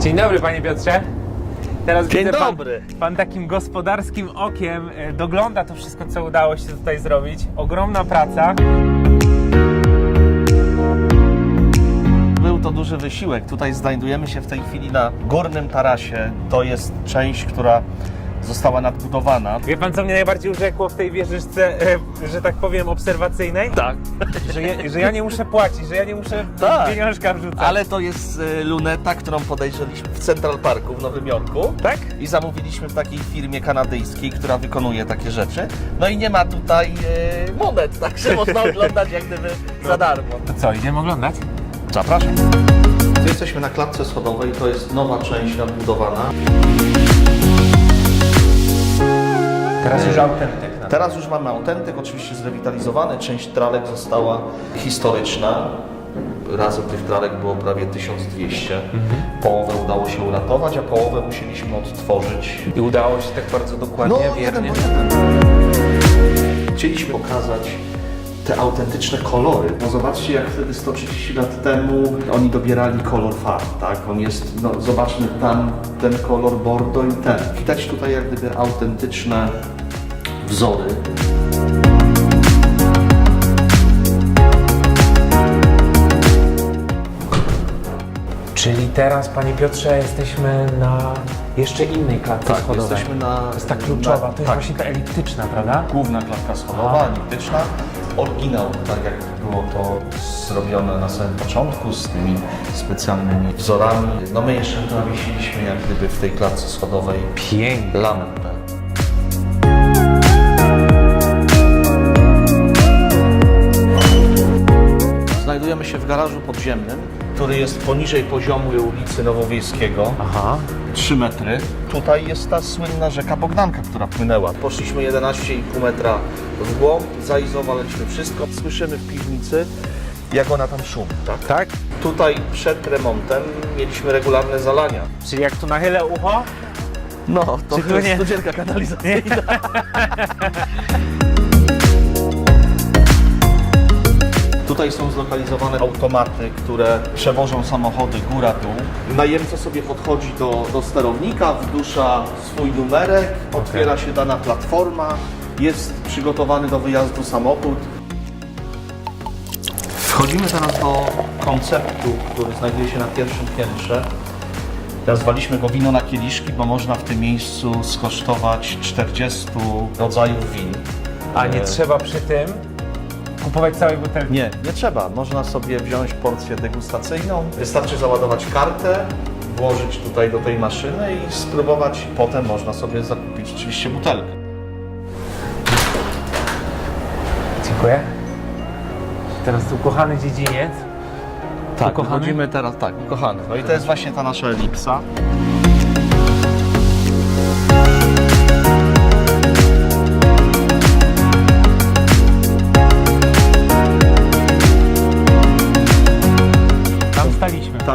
Dzień dobry, panie Piotrze. Teraz Dzień widzę, pan, dobry. pan takim gospodarskim okiem e, dogląda to wszystko, co udało się tutaj zrobić. Ogromna praca. Był to duży wysiłek. Tutaj znajdujemy się w tej chwili na górnym tarasie. To jest część, która została nadbudowana. Wie pan, co mnie najbardziej urzekło w tej wieżyczce, e, że tak powiem, obserwacyjnej? Tak. Że, je, że ja nie muszę płacić, że ja nie muszę Tak. pieniążka wrzucać. Ale to jest e, luneta, którą podejrzeliśmy w Central Parku w Nowym Jorku. Tak? I zamówiliśmy w takiej firmie kanadyjskiej, która wykonuje takie rzeczy. No i nie ma tutaj e, monet, także można oglądać jak gdyby za darmo. To co, idziemy oglądać? Zapraszam. Tu jesteśmy na klatce schodowej, to jest nowa część nadbudowana. Teraz już autentyk. no. Teraz już mamy autentyk, oczywiście zrewitalizowany. Część tralek została historyczna. Razem tych tralek było prawie 1200. Połowę udało się uratować, a połowę musieliśmy odtworzyć. I udało się tak bardzo dokładnie, wiernie. po jeden. Chcieliśmy pokazać te autentyczne kolory. No zobaczcie, jak wtedy 130 lat temu oni dobierali kolor farb, tak? On jest, no zobaczmy tam ten kolor bordo i ten. Widać tutaj jak gdyby autentyczne wzory. Czyli teraz, panie Piotrze, jesteśmy na jeszcze innej klatce Tak, schodowej. jesteśmy na... To jest ta kluczowa, to jest tak, właśnie ta eliptyczna, prawda? główna klatka schodowa, eliptyczna. Oryginał, tak jak było to zrobione na samym początku, z tymi specjalnymi wzorami. No my jeszcze nawiesiliśmy jak gdyby w tej klatce schodowej Pięknie. lampę. Znajdujemy się w garażu podziemnym, który jest poniżej poziomu ulicy Nowowiejskiego. Aha. 3 metry. Tutaj jest ta słynna rzeka Bogdanka, która płynęła. Poszliśmy 11,5 metra w głąb, zaizolowaliśmy wszystko. Słyszymy w piwnicy, jak ona tam szumi. Tak. Tak? Tutaj przed remontem mieliśmy regularne zalania. Czyli jak tu nachylę ucho, No, to Czy tu jest nie? studzienka kanalizacyjna. Tutaj są zlokalizowane automaty, które przewożą samochody góra-dół. Najemca sobie podchodzi do, do sterownika, wdusza swój numerek, otwiera się dana platforma, jest przygotowany do wyjazdu samochód. Wchodzimy teraz do konceptu, który znajduje się na pierwszym piętrze. Nazwaliśmy go wino na kieliszki, bo można w tym miejscu skosztować 40 rodzajów win. a nie E, trzeba przy tym kupować całej butelki. Nie, nie trzeba. Można sobie wziąć porcję degustacyjną. Wystarczy załadować kartę, włożyć tutaj do tej maszyny i spróbować. Potem można sobie zakupić oczywiście butelkę. Dziękuję. Teraz tu kochany dziedziniec. Tak, Ukochany? teraz, tak, kochany. No i to jest właśnie ta nasza elipsa.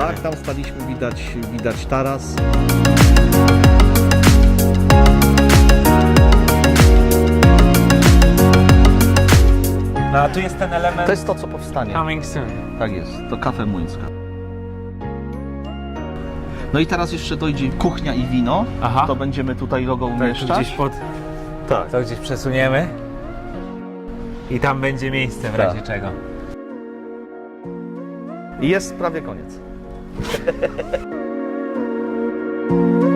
Tak, tam staliśmy, widać, widać taras. No a tu jest ten element To jest to, co powstanie. coming soon. Tak jest, to kafe młyńska. No i teraz jeszcze dojdzie kuchnia i wino. Aha. To będziemy tutaj logo To tu umieszczać. gdzieś pod... Tak. To gdzieś przesuniemy. I tam będzie miejsce w Tak. razie czego. I jest prawie koniec. Thank you.